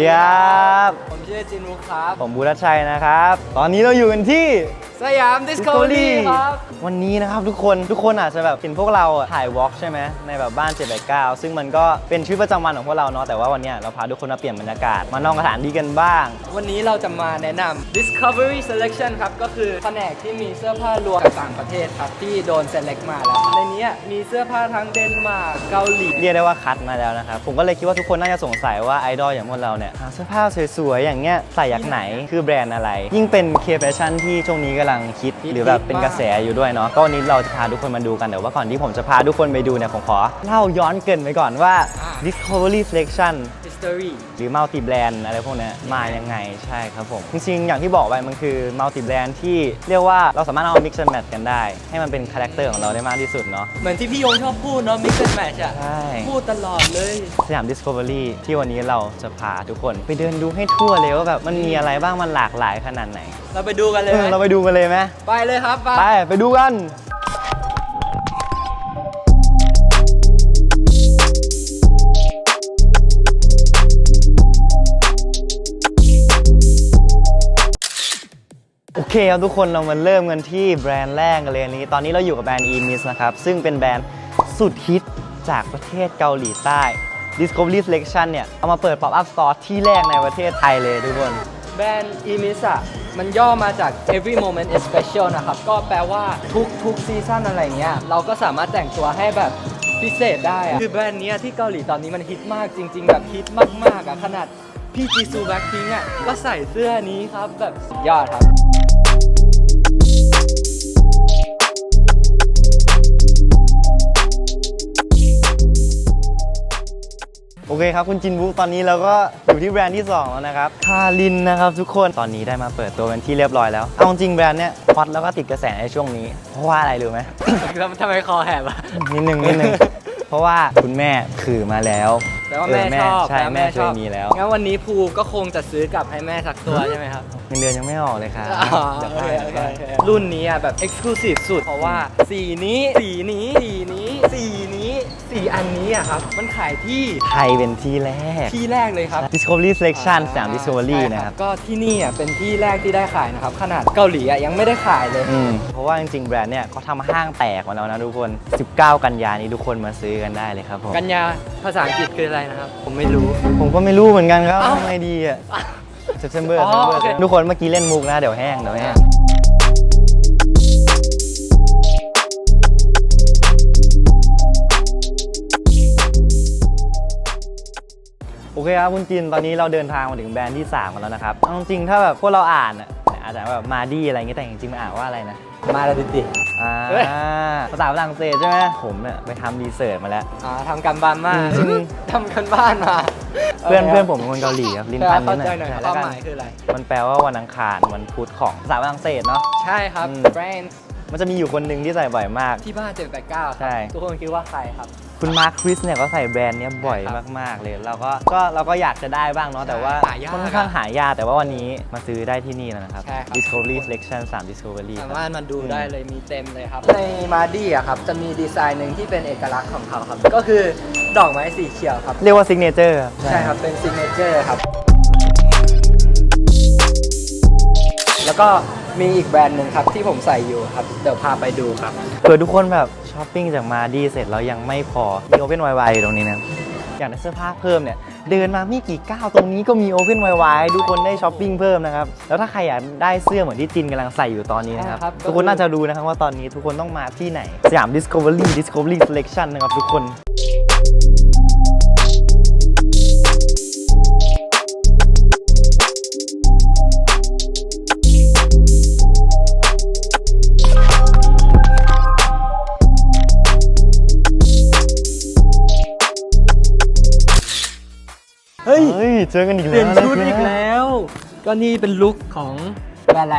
สวัสดีครับ ผมชื่อจินุครับ ผมบูรชัยนะครับ ตอนนี้เราอยู่กันที่ สยามดิสคัฟเวอรี่ครับวันนี้นะครับทุกคนทุกคนอาจจะแบบเห็นพวกเราอะถ่ายวอล์กใช่ไหมในแบบบ้าน 7 8 9 ซึ่งมันก็เป็นชีวิตประจำวันของพวกเราเนาะแต่ว่าวันเนี้ยเราพาทุกคนมาเปลี่ยนบรรยากาศ มานอกสถานที่กันบ้าง วันนี้เราจะมาแนะนำ Discovery Selection ครับ ก็คือแผนกที่มีเสื้อผ้ารวมจากต่างประเทศครับ ที่โดน select มาแล้ว ในนี้มีเสื้อผ้าทั้งเดนมาร์กเกาหลีเรียกได้ว่าคัดมาแล้วนะครับผมก็เลยคิดว่าทุกคนน่าจะสงสัยว่าไอดอลอย่างพวกเราเนี่ยหาเสื้อผ้าสวยๆอย่างเงี้ยใส่จากไหนคือแบรนด์อะไร ยิ่งเป็นเคแฟชั่นที่ช่วงนี้กำลังคิดหรือแบบเป็นกระแสอยู่ด้วยเนาะก็วันนี้เราจะพาทุกคนมาดูกันแต่ว่าก่อนที่ผมจะพาทุกคนไปดูเนี่ยผมขอเล่าย้อนเกรินไปก่อนว่าอ่า Discovery Selection History หรือ multi brand อะไรพวกเนี้ยมายังไงใช่ครับผม จริงๆ อย่างที่บอกไปมันคือ multi brand ที่เรียกว่าเราสามารถเอา mix and match กันได้ ให้มันเป็นคาแรคเตอร์ของเราได้มากที่สุดเนาะเหมือนที่พี่ยงชอบพูดเนาะ mix and match อะใช่พูดตลอดเลยสยาม Discovery ที่วันนี้เราจะพาทุกคนไปเดินดูให้ทั่วเลยว่าแบบมันมีอะไรบ้างมันหลากหลายขนาดไหน เราไปดูกันเลยเอไหมอเราไปดูกันเลยไหมไปเลยครับไปไปไปดูกัน เคครับทุกคนเรามาเริ่มกันที่แบรนด์แรกกันเลยอันนี้ ตอนนี้เราอยู่กับแบรนด์ EMIS นะครับ ซึ่งเป็นแบรนด์สุดฮิตจากประเทศเกาหลีใต้ Discovery Selection เนี่ย เอามาเปิด Pop Up Store ที่แรกในประเทศไทยเลยทุกคน แบรนด์ Emis อะมันย่อมาจาก every moment is special นะครับ ก็แปลว่าทุกทุกซีซั่นอะไรเงี้ยเราก็สามารถแต่งตัวให้แบบพิเศษได้อะคือแบรนด์เนี้ยที่เกาหลีตอนนี้มันฮิตมากจริง ๆ แบบฮิตมากๆอะขนาดพี่จีซูแบ็คพิงอะก็ใส่เสื้อนี้ครับแบบสุดยอดครับ โอเคครับ คุณจินบุ๊ตอนนี้เราก็อยู่ที่แบรนด์ที่ 2 แล้วนะครับคารินนะครับทุกคนตอนนี้ได้มาเปิดตัวเป็นที่เรียบร้อยแล้ว เอาจริงแบรนด์เนี้ยฮอตแล้วก็ติดกระแสในช่วงนี้ เพราะว่าอะไรรู้ไหมแล้วทำไมคอแหบอะนิดนึงนิดนึงเพราะว่าคุณแม่ถือมาแล้ว แปลว่าแม่ชอบใช่แปลว่าแม่ชเคอยบมีแล้ว งั้นวันนี้ภูก็คงจะซื้อกลับให้แม่สักตัวใช่ไหมครับ เงินเดือนยังไม่ออกเลยครับอ๋อเดี๋ยวโอไปเคโอเคโอเครุ่นนี้อะแบบ exclusive สุด เพราะว่า สีนี้ สีนี้ สีนี้ สีนี้สีอันนี้อะครับ มันขายที่ไทยเป็นที่แรก ที่แรกเลยครับ Discovery Selection สาม Discovery ใช่นะครับ ก็ที่นี่อะเป็นที่แรกที่ได้ขายนะครับ ขนาดเกาหลีอะยังไม่ได้ขายเลย อืม เพราะว่าจริงๆ แบรนด์เนี่ยเขาทำห้างแตกมาแล้วนะทุกคน 19 กันยานี้ทุกคนมาซื้อกันได้เลยครับผม กันยาภาษาอังกฤษคืออะไรนะครับ ผมไม่รู้ ผมก็ไม่รู้เหมือนกันครับเอ้าทำไงดีอะ September อ๋อ September โอเค ทุกคนเมื่อกี้เล่นมุกนะเดี๋ยวแห้งเดี๋ยวแห้งโอเคครับคุณจินตอนนี้เราเดินทางมาถึงแบรนด์ที่ 3 กันแล้วนะครับเอาจริงๆถ้าแบบพวกเราอ่านอะ อาจจะแบบมาดีอะไรอย่างเงี้ยแต่จริงๆมันอ่านว่าอะไรนะ มาแล้วดิดิอ่าเฮ้ยภาษาฝรั่งเศสใช่ไหมผมเนี่ยไปทำรีเสิร์ชมาแล้ว อ่าทำกันบ้านมาจริงทำกันบ้านมาเพื่อนเพื่อนผมเป็นคนเกาหลีครับลิ้นพันนิเข้าดหใจน่อยหน่อยใช่คแล้ววามกันหมายคืออะไรมันแปลว่าวันอังคารวันพุธของภาษาฝรั่งเศสเนาะใช่ครับอืม France มันจะมีอยู่คนหนึ่งที่ใส่บ่อยมาก ที่บ้าน789ใช่ทุกคนคิดว่าใครครับ คุณมาร์คคริสเนี่ยก็ใส่แบรนด์เนี้ยบ่อยครับมาก ๆ เลย เราก็ก็เราก็อยากจะได้บ้างเนาะแต่ว่าหายากค่อนข้างหายากแต่ว่าวันนี้มาซื้อได้ที่นี่แล้วนะครับ ใช่ครับ Discovery Selection 3 Discovery สาครับ มารถมาดูได้เลยมีเต็มเลยครับ ในมาดี้อะครับจะมีดีไซน์หนึ่งที่เป็นเอกลักษณ์ของเขาครับ ก็คือดอกไม้สีเขียวครับ เรียกว่า Signature ครับใช่ครับ เป็นซิกเนเจอร์ครับ แล้วก็ มีอีกแบรนด์หนึ่งครับ ที่ผมใส่อยู่ครับ เดี๋ยวพาไปดูครับ เผื่อทุกคนแบบช้อปปิ้งจากมาดีเสร็จแล้วยังไม่พอ มี Open YY อยู่ตรงนี้นะ อยากได้เสื้อผ้าเพิ่มเนี่ย เดินมาไม่กี่ก้าวตรงนี้ก็มี Open YY ทุกคนได้ช้อปปิ้งเพิ่มนะครับ แล้วถ้าใครอยากได้เสื้อเหมือนที่จินกำลังใส่อยู่ตอนนี้นะครับใช่ครับ ทุกคนน่าจะรู้นะครับว่าตอนนี้ทุกคนต้องมาที่ไหนสยาม Discovery Discovery Selection นะครับทุกคน ก็นี่เป็นลุคของแบรนด์อะไร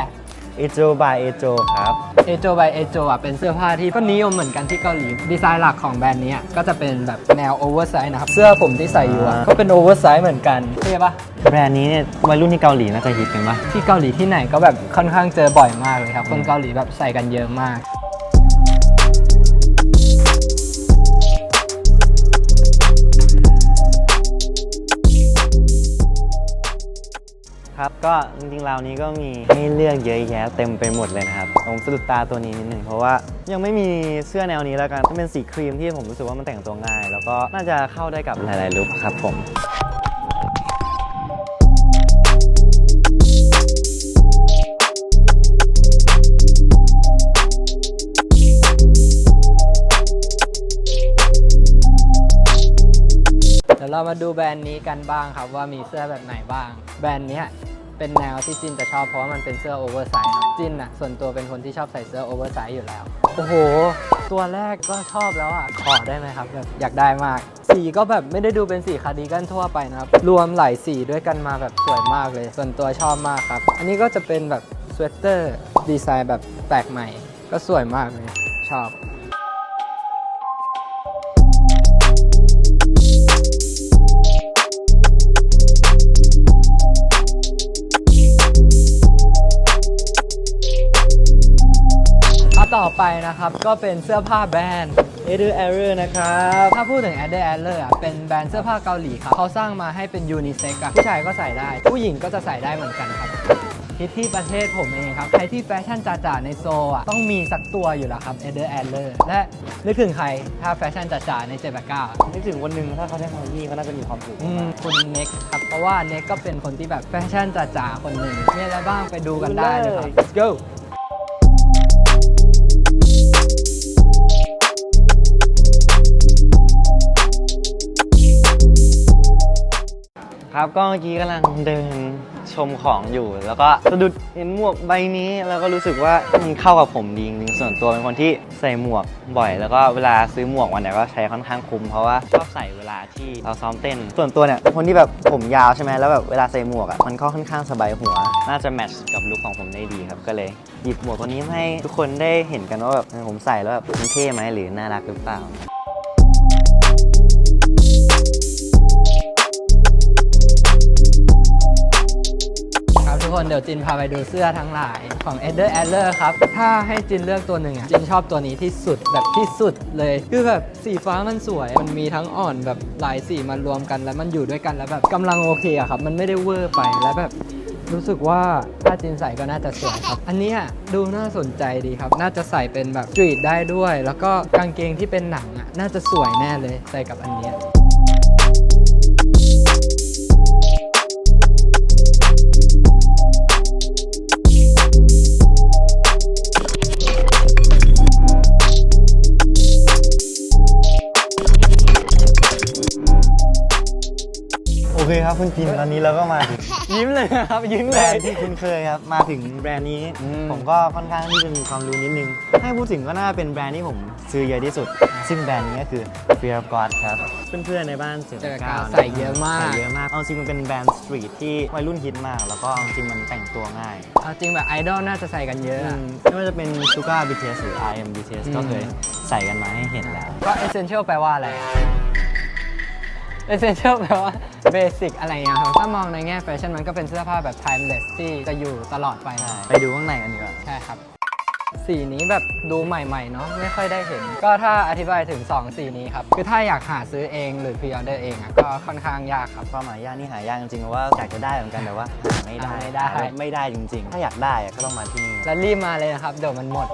เอโจบายเอโจครับเอโจบายเอโจอะเป็นเสื้อผ้าที่ก็นิยมเหมือนกันที่เกาหลี ดีไซน์หลักของแบรนด์เนี้ยก็จะเป็นแบบแนวโอเวอร์ไซส์นะครับ เสื้อผมที่ใส่อยู่อะอ่าก็เป็นโอเวอร์ไซส์เหมือนกันใช่ปะแบรนด์นี้เนี่ยวัยรุ่นที่เกาหลีน่าจะฮิตกันปะที่เกาหลีที่ไหนก็แบบค่อนข้างเจอบ่อยมากเลยครับ คนเกาหลีแบบใส่กันเยอะมาก ครับ ก็จริงๆราวนี้ก็มีให้เลือกเยอะแยะเต็มไปหมดเลยนะครับผมสะดุดตาตัวนี้นิดหนึ่งเพราะว่ายังไม่มีเสื้อแนวนี้แล้วกันเป็นสีครีมที่ผมรู้สึกว่ามันแต่งตัวง่าย แล้วก็น่าจะเข้าได้กับหลายๆลุคครับผมเดี๋ยวเรามาดูแบรนด์นี้กันบ้างครับว่ามีเสื้อแบบไหนบ้าง แบรนด์นี้ เป็นแนวที่จินจะชอบเพราะว่ามันเป็นเสื้อโอเวอร์ไซส์ครับจินอะส่วนตัวเป็นคนที่ชอบใส่เสื้อโอเวอร์ไซส์อยู่แล้ว โอ้โห ตัวแรกก็ชอบแล้วอะ ขอได้ไหมครับแบบอยากได้มาก สีก็แบบไม่ได้ดูเป็นสีคาร์ดิกันทั่วไปนะครับ รวมหลายสีด้วยกันมาแบบสวยมากเลย ส่วนตัวชอบมากครับ อันนี้ก็จะเป็นแบบสเวตเตอร์ดีไซน์แบบแปลกใหม่ ก็สวยมากเลยชอบ ไปนะครับ ก็เป็นเสื้อผ้าแบรนด์ e d u Error นะครับ ถ้าพูดถึง Adder Adler อะเป็นแบรนด์เสื้อผ้าเกาหลีครับเขาสร้างมาให้เป็นยูนิเซ็กอะผู้ชายก็ใส่ได้ ผู้หญิงก็จะใส่ได้เหมือนกันครับฮิตที่ประเทศผมเองครับ ใครที่แฟชั่นจ๋าๆในโซลอะต้องมีสักตัวอยู่แล้วครับ Adder Adler และนึกถึงใครถ้าแฟชั่นจ๋าๆในเจแบก้านึกถึงวันหนึ่งถ้าเขาได้มาที่นี่เขาน่าจะมีความสุขอืมคุณเน็กครับ เพราะว่าเน็กก็เป็นคนที่แบบแฟชั่นจ๋าๆคนหนึ่งมีอะไรบ้างไปดูกันได้เลยครับ Let's go ครับก็เมื่อกี้กำลังเดินชมของอยู่ แล้วก็สะดุดเห็นหมวกใบนี้ แล้วก็รู้สึกว่ามันเข้ากับผมดีจริงๆส่วนตัวเป็นคนที่ใส่หมวกบ่อย แล้วก็เวลาซื้อหมวกวันไหนก็ใช้ค่อนข้างคุ้มเพราะว่าชอบใส่เวลาที่เราซ้อมเต้น ส่วนตัวเนี่ยเป็นคนที่แบบผมยาวใช่ไหมแล้วแบบเวลาใส่หมวกอะมันก็ค่อนข้างสบายหัว น่าจะแมทช์กับลุคของผมได้ดีครับก็เลย หยิบหมวกตัวนี้มาให้ทุกคนได้เห็นกันว่าแบบเออผมใส่แล้วแบบมันเท่ไหมหรือน่ารักหรือเปล่า คน เดี๋ยวจินพาไปดูเสื้อทั้งหลายของ e d d e r Adler ครับ ถ้าให้จินเลือกตัวหนึ่งอะจินชอบตัวนี้ที่สุดแบบที่สุดเลย คือแบบสีฟ้ามันสวย มันมีทั้งอ่อนแบบหลายสีมารวมกันแล้วมันอยู่ด้วยกันแล้วแบบกำลังโอเคอะครับ มันไม่ได้เวอร์ไปแล้วแบบรู้สึกว่าถ้าจินใส่ก็น่าจะสวยครับ อันนี้ดูน่าสนใจดีครับ น่าจะใส่เป็นแบบสตรีทได้ด้วย แล้วก็กางเกงที่เป็นหนังอะ น่าจะสวยแน่เลยใส่กับอันนี้ เคครับคุณจินตอนนี้เราก็มาถึงยิ้มเลยนะครับ ยิ้มแบเลรยนด์ที่คุณเคยครับมาถึงแบรนด์นี้อืม ผมก็ค่อนข้างที่จะมีความรู้นิดนึงให้พูดถึงก็น่าเป็นแบรนด์ที่ผมซื้อเยอะที่สุด ซึ่งแบรนด์นี้ก็คือ Fear of God ครับเพื่อนๆในบ้านเสือเจอเก้าใส่เยอะมาก ใส่เยอะมากเอาจริงมันเป็นแบรนด์สตรีทที่วัยรุ่นฮิตมาก แล้วก็เอาจริงมันแต่งตัวง่าย เอาจริงแบบไอดอลน่าจะใส่กันเยอะอือะมไม่ว่าจะเป็น Suga BTS หรือ IM BTS ก็เคยใส่กันมาให้เห็นแล้ว ก็ essential แปลว่าอะไรอะ essential แปลว่า basic อะไรอย่างเงี้ยครับถ้ามองในแง่แฟชั่นมันก็เป็นเสื้อผ้าแบบ timeless ที่จะอยู่ตลอดไปไปดูข้างในกันดีกว่าใช่ครับ สีนี้แบบดูใหม่ๆเนาะไม่ค่อยได้เห็น ก็ถ้าอธิบายถึง 2 สีนี้ครับ คือถ้าอยากหาซื้อเองหรือ pre order เองอะก็ค่อนข้างยากครับ ความหมายยากนี่หายากจริงๆเพราะว่าอยากจะได้เหมือนกันแต่ว่าหาไม่ได้หาไม่ได้หาไม่ได้จริง ๆ ถ้าอยากได้อะก็ต้องมาที่นี่แล้วรีบมาเลยนะครับเดี๋ยวมันหมด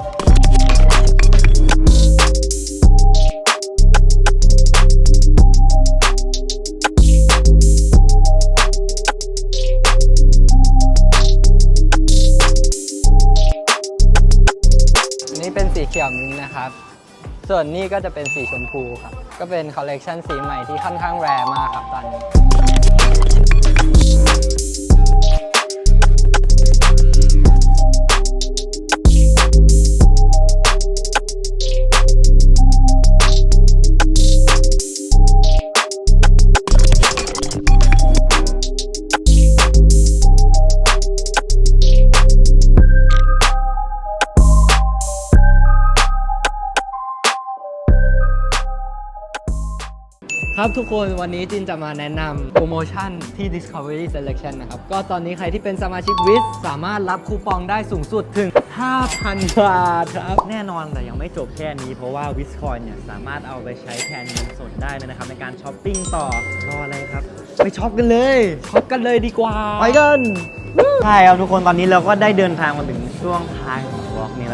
นะครับ ส่วนนี้ก็จะเป็นสีชมพูครับ ก็เป็นคอลเลกชันสีใหม่ที่ค่อนข้างแรงมากครับตอนนี้ ครับทุกคนวันนี้จินจะมาแนะนำโปรโมชั่นที่ Discovery Selection นะครับ ก็ตอนนี้ใครที่เป็นสมาชิกวิสสามารถรับคูปองได้สูงสุดถึง 5,000 บาทครับ แน่นอนแต่ยังไม่จบแค่นี้ เพราะว่าวิสคอยเนี่ยสามารถเอาไปใช้แทนเงินสดได้เลยนะครับ ในการช้อปปิ้งต่อรออะไรครับ ไปช็อปกันเลยช็อปกันเลยดีกว่าไปกันใช่ครับทุกคนตอนนี้เราก็ได้เดินทางมาถึงช่วงท้ายของวอล์ก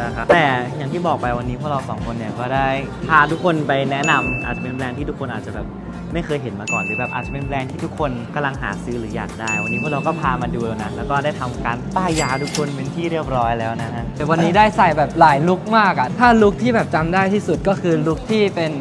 แล้วครับแต่อย่างที่บอกไปวันนี้พวกเราสองคนเนี่ยก็ได้พาทุกคนไปแนะนำอาจจะเป็นแบรนด์ที่ทุกคนอาจจะแบบไม่เคยเห็นมาก่อนหรือแบบอาจจะเป็นแบรนด์ที่ทุกคนกำลังหาซื้อหรืออยากได้ วันนี้พวกเราก็พามาดูแล้วนะแล้วก็ได้ทำการป้ายยาทุกคนเป็นที่เรียบร้อยแล้วนะฮะ แต่วันนี้ได้ใส่แบบหลายลุคมากอะถ้าลุคที่แบบจำได้ที่สุดก็คือลุคที่เป็น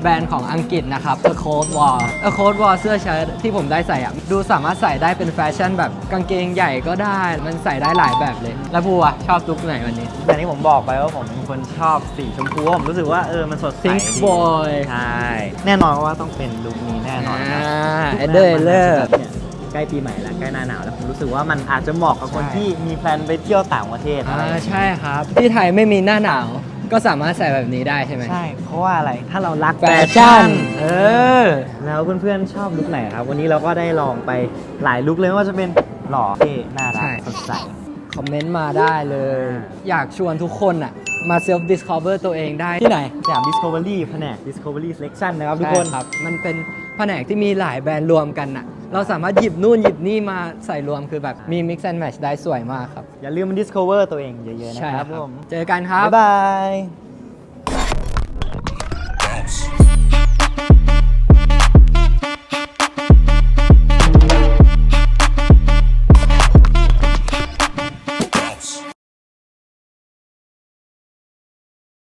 แบรนด์ของอังกฤษนะครับ The Cold War The Cold War เสื้อเชิ้ตที่ผมได้ใส่อะดูสามารถใส่ได้เป็นแฟชั่นแบบกางเกงใหญ่ก็ได้ มันใส่ได้หลายแบบเลย แล้วบัวชอบลุคไหนวันนี้ แต่ที่ผมบอกไปว่าผมเป็นคนชอบสีชมพูผมรู้สึกว่าเออมันสดใส Pink ดี Boy ใช่แน่นอนว่าต้องเป็นลุคนี้แน่นอนครับอ่าเอเดอร์เอเดอร์เนี่ยใกล้ปีใหม่แล้วใกล้หน้าหนาวแล้วผมรู้สึกว่ามันอาจจะเหมาะกับคนใช่ ที่มีแพลนไปเที่ยวต่างประเทศอะไร อ่าใช่ครับ ที่ไทยไม่มีหน้าหนาว ก็สามารถใส่แบบนี้ได้ใช่ไหม ใช่ เพราะว่าอะไรถ้าเรารักแฟชั่น เออ แล้วเพื่อนๆชอบลุคไหนครับ วันนี้เราก็ได้ลองไปหลายลุคเลยไม่ว่าจะเป็นหล่อเท่น่ารัใช่กสดใส คอมเมนต์มาได้เลยอยากชวนทุกคนอะมาเซลฟ์ดิสค o เ e อร์ตัวเองได้ที่ไหน สยาม Discovery แผนก Discovery Selection นะครับทุกคน ใช่ครับ มันเป็น แผนกที่มีหลายแบรนด์รวมกันอะเราสามารถหยิบนู่นหยิบนี่มาใส่รวมคือแบบมี mix and match ได้สวยมากครับ อย่าลืมมา discover ตัวเองเยอะๆนะครับผม เจอกันครับ บ๊ายบาย